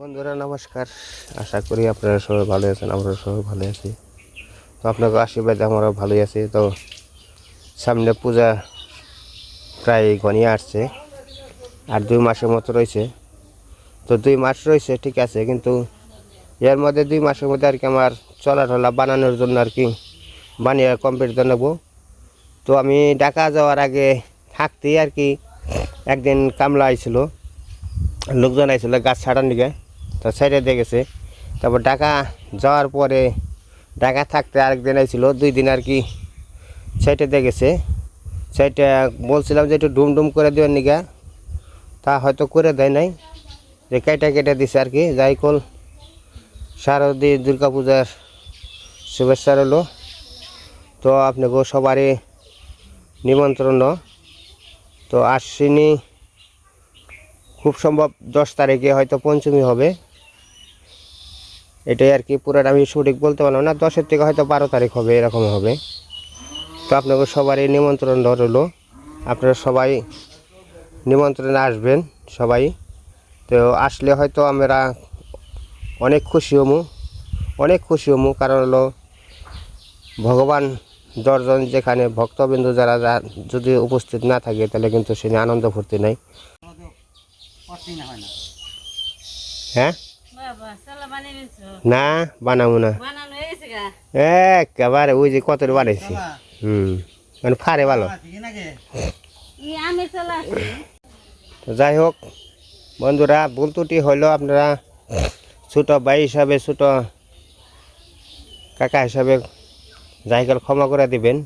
বন্ধুরা, নমস্কার। আশা করি আপনারা সবাই ভালো আছেন আমরা সবাই ভালো আছি। তো আপনাকে আশীর্বাদে আমরা ভালোই আছি। তো সামনে পূজা প্রায় ঘনিয়ে আসছে, আর দুই মাসের মতো রয়েছে। তো দুই মাস রয়েছে, ঠিক আছে, কিন্তু এর মধ্যে দুই মাসের মধ্যে আর কি আমার চলা টলা বানানোর জন্য আর কি বানিয়ে কমপ্লিট নেব। তো আমি ঢাকা যাওয়ার আগে থাকতেই আর কি একদিন কামলা আইছিল, লোকজন আইছিল গাছ ছাড়ার দিকে তো সাইডে দিয়ে গেছে। তারপর ঢাকা যাওয়ার পরে ঢাকা থাকতে আরেকদিন আইছিল, দুই দিন আর কি সাইডে দিয়ে গেছে। সাইডে বলছিলাম যে একটু ডুম ডুম করে দেওয়ার নিগা, তা হয়তো করে দেয় নাই। যে কেটে কেটে দিছে আর কি, যাই কল। শারদী দুর্গা পূজার শুভেচ্ছা রইল। তো আপনাকে সবারই নিমন্ত্রণ। তো আশ্বিনী খুব সম্ভব দশ তারিখে হয়তো পঞ্চমী হবে। এটাই আর কি পুরোটা আমি সঠিক বলতে পারলাম না দশের থেকে হয়তো বারো তারিখ হবে এরকম হবে। তো আপনাকে সবারই নিমন্ত্রণ রইল। আপনারা সবাই নিমন্ত্রণে আসবেন সবাই। তো আসলে হয়তো আমরা অনেক খুশি হমু অনেক খুশি হমু কারণ হলো ভগবান দশজন যেখানে ভক্তবিন্দু যারা যদি উপস্থিত না থাকে তাহলে কিন্তু সেখানে আনন্দ ফুর্তি নাই। হ্যাঁ? না বানাবো না। একেবারে ওই যে কত বানাইছি। হুম মানে ফারে ভালো। তো যাই হোক বন্ধুরা ভুল ত্রুটি হইলেও আপনারা ছোটো ভাই হিসাবে ছোটো কাকা হিসাবে জায়গার ক্ষমা করে দিবেন।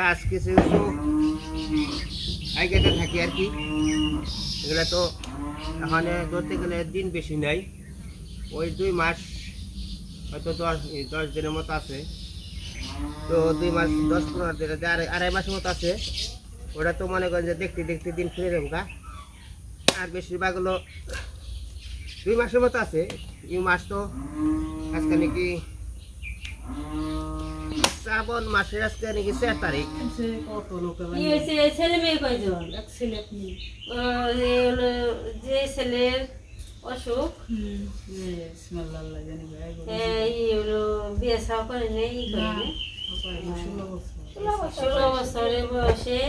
কাজ কিছু কিছু আইগেতে থাকি আর কি। এগুলো তো এখানে ধরতে গেলে দিন বেশি নাই। ওই দুই মাস হয়তো দশ দশ দিনের মতো আছে। তো দুই মাস, দশ, পনেরো দিন যে আড়াই আড়াই মাসের মতো আছে। ওটা তো মনে করেন যে দেখতে দেখতে দিন ফিরে যাব আর বেশিরভাগ হলো দুই মাসের মতো আছে। এই মাস তো আজকে নাকি শ্রাবণ মাসের আজকে নাকি চার তারিখ। ছেলে মেয়ে কয়জন? এক ছেলে যে ছেলের অসুখ। এ, বিয়ে সাও করে নেই ই করে নেই। ষোলো বছরের বয়সে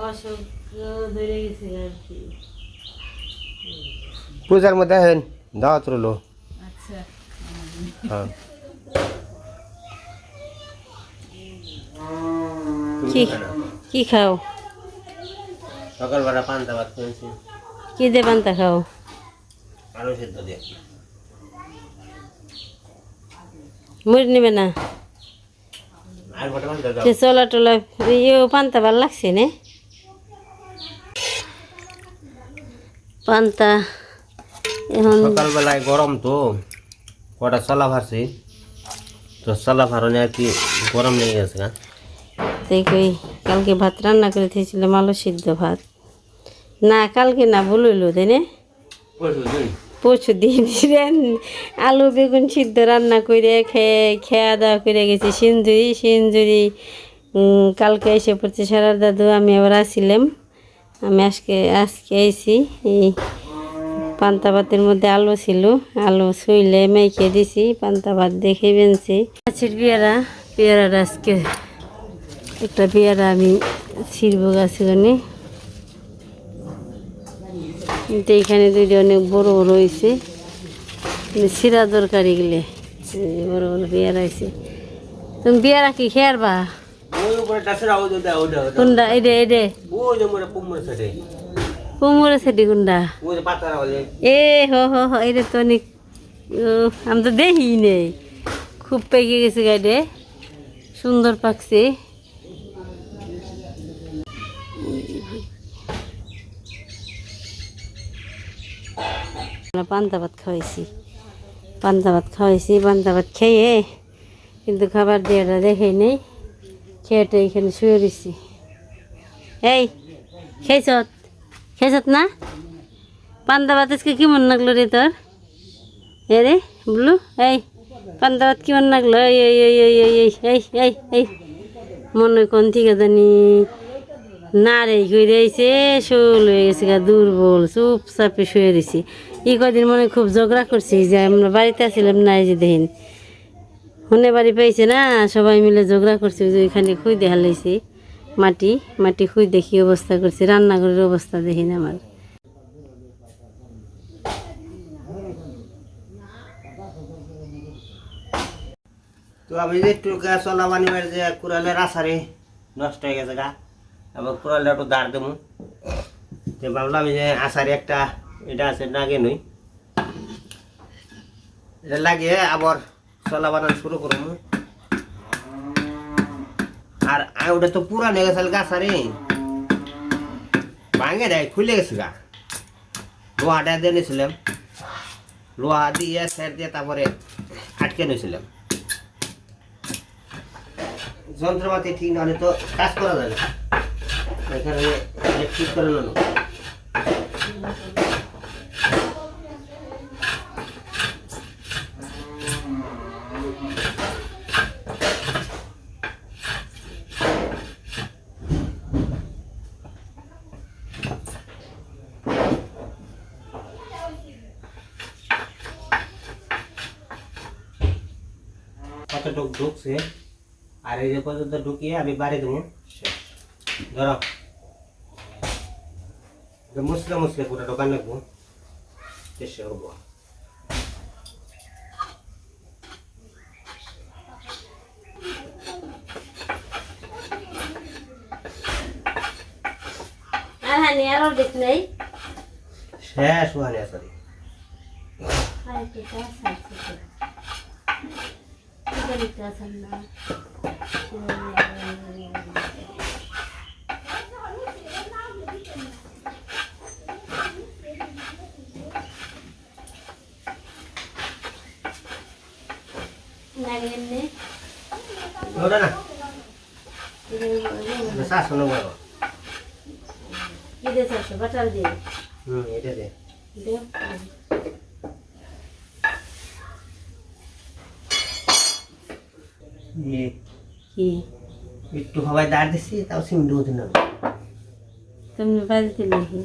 অসুখ ধরে গেছে আর কি। পূজার মধ্যে হেন দাওয়াত রইল। হ্যাঁ। কি কি খাও? সকালবেলা পান্তা ভাত খেয়েছি কি দে পান্তা খাও? আলু সেদ্ধ দিয়ে। মুড়ি নেবে না? সে চলা টলা ইয়ে পান্তা ভালো লাগছে নে? পান্তা এখন সকালবেলায় গরম তো কটা চলা ভারছি। তো চলা ভারণে আর কি গরম লেগে গেছে না? দেখি কালকে ভাত রান্না করে দিয়েছিলাম আলু সিদ্ধ ভাত। না কালকে না ভুল হইল তাই না? পরশু দিন। আলু বেগুন সিদ্ধ রান্না করে খেয়ে খেয়া দাওয়া করে গেছি সিন্দুরি সিন্দুরি। কালকে এসে পড়ছে সারার দাদু আমি আবার আসছিলাম আমি আজকে আজকে এসি এই পান্তা ভাতের মধ্যে আলু ছিল আলু শুইলে মেখে দিছি পান্তা ভাত দেখে বেনছি। গাছের পেয়ারা পেয়ারাটা আজকে একটা পেয়ারা আমি ছিড়ব গাছে গানে কিন্তু এখানে দুইটা অনেক বড় বড় হয়েছে। সিরা দরকারি গেলে বড় বড় পেয়ারা হয়েছে। তুমি পেয়ারা কি খেয়ার বা ওই উপরে টাসরা ওই ওটা ওটা ওটা কোনটা? এডে এডে কোমরে সেটি। কোনটা? এ হো হো হো এটা তো অনেক আমি তো দেখি নেই। খুব পেকে গেছে গাড়ি সুন্দর পাকছে। পান্তা ভাত খাওয়াইছি পান্তা ভাত খাওয়াইছি পান্তা ভাত খেয়ে কিন্তু খাবার দেওয়াটা দেখে নেই খেয়েটা এখানে শুয়ে দিছি এই খেয়েছত খেয়েছত না পান্তা ভাত আজকে কেমন লাগল রে তোর এ রে বলু এই পান্তা ভাত কেমন লাগল এই এই এই এই এই এই এই এই মনে হয় কোন থেকে জানি না রে ঘুরে রয়েছে শোল হয়ে গেছে গা, দুর্বল চুপ চাপে শুয়ে রয়েছি এই কদিন মনে খুব ঝগড়া করছি, যে আমরা বাড়িতে আসছিলাম না, এই যে দেখেন। হনে বাড়ি পাইছে না, সবাই মিলে ঝগড়া করছে, যে ওইখানে খুই দেখা লাইছি। মাটি মাটি খুই দেখি অবস্থা করছি, রান্নাঘরের অবস্থা দেখি আমার। তো আমি যে একটু গা চলা বানিবার যে কুড়ালের আসারে নষ্ট হয়ে গেছে গা। আবার কুড়ালটা একটু দাঁড় দেবো। তো ভাবলাম যে আসারে একটা এটা আছে, নাগে নই। এটা লাগিয়ে আবার চলা বানানো শুরু করব। আর ওটা তো পুরান হয়ে গেছে গাছ আরে ভাঙে দেয়, খুলে গেছে গা। লোহাটা দিয়ে নিয়েছিলাম। লোহা দিয়ে স্যার দিয়ে তারপরে আটকে নিয়েছিলাম। যন্ত্রপাতি ঠিক না তো কাজ করা যায় না এখানে এটা ঠিক করে নেব কতটুক ঢুকছে আর এই যে পর্যন্ত ঢুকিয়ে আমি বাড়ি দেবো ধরো এটা মশলা মশলা করে ঢোকান লাগবো চেষ্টা করব। শেষ ওখানে সরি Thank you. লাগে এমনি ধরে না শাসন বলো কি? দিয়ে শাসন বাটার দিয়ে হুম এটা দে দে কি একটু হওয়ায় দাঁড় দিছি তাও সিম দুধ না তুমি বাজতে নাকি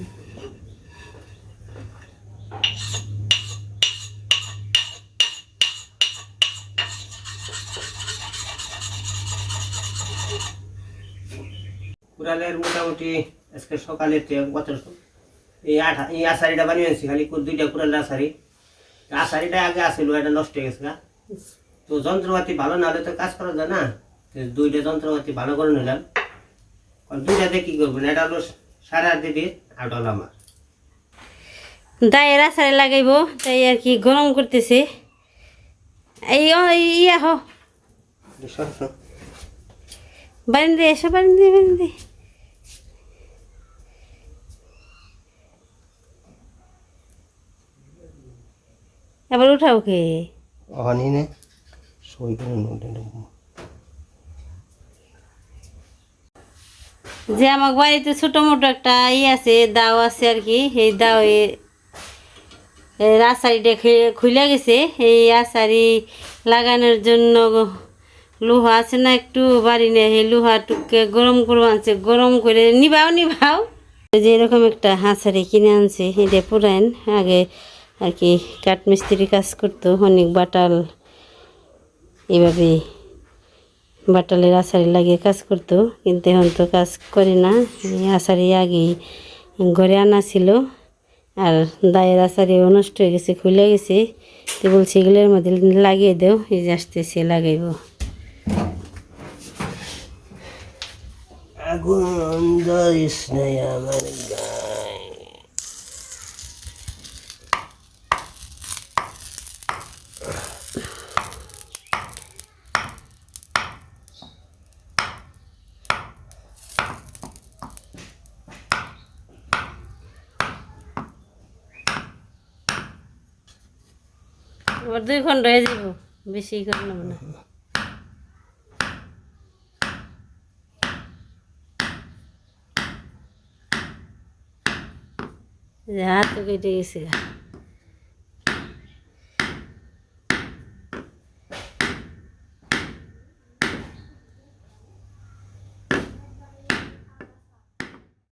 কুড়ালের মোটামুটি আজকে সকালে কত এই আঠা এই আষাঢ়িটা বানিয়েছি খালি কু- দুইটা কুড়ালের আষাঢ়ি। আষাঢ়িটা আগে আসিল এটা নষ্ট হয়ে গেছে। তো যন্ত্রপাতি ভালো না হলে তো কাজ করা যায় না। তো দুইটা যন্ত্রপাতি ভালো করে নিলাম। দুইটাতে কি করব না এটা হলো সারা দিদি আর হলো আমার। দায়ের আসারে লাগাইব তাই আর কি গরম করতেছে। এই ইয়া হো। বারিন্দে এসো বারিন্দে বারিন্দে এবার উঠাও কে অনি নে। সই করে যে আমার বাড়িতে ছোটো মোটো একটা ই আছে দাও আছে আর কি এই দাও আশারিটা খুলে গেছে। এই আশারি লাগানোর জন্য লোহা আছে না একটু বাড়ি নেই এই লোহাটুকে গরম করব আনছে গরম করে নিবাও নিবাও। যে এরকম একটা হাঁসারি কিনে আনছে এটা পুরান আগে আর কি কাঠমিস্ত্রি কাজ করতো, অনেক বাটাল। এভাবে বাটালের আশারি লাগিয়ে কাজ করতো, কিন্তু এখন তো কাজ করে না। এই আশারি আগেই ঘরে আনা ছিল, আর দায়ের আশারিও নষ্ট হয়ে গেছে, খুলে গেছে। তো বলছি এগুলোর মধ্যে লাগিয়ে দেও, এই যে আসতেছে, লাগাইব। আগুন নাই আমার আবার দুই খণ্ড যাব বেশি করে নেব না। হাত কেটে গেছে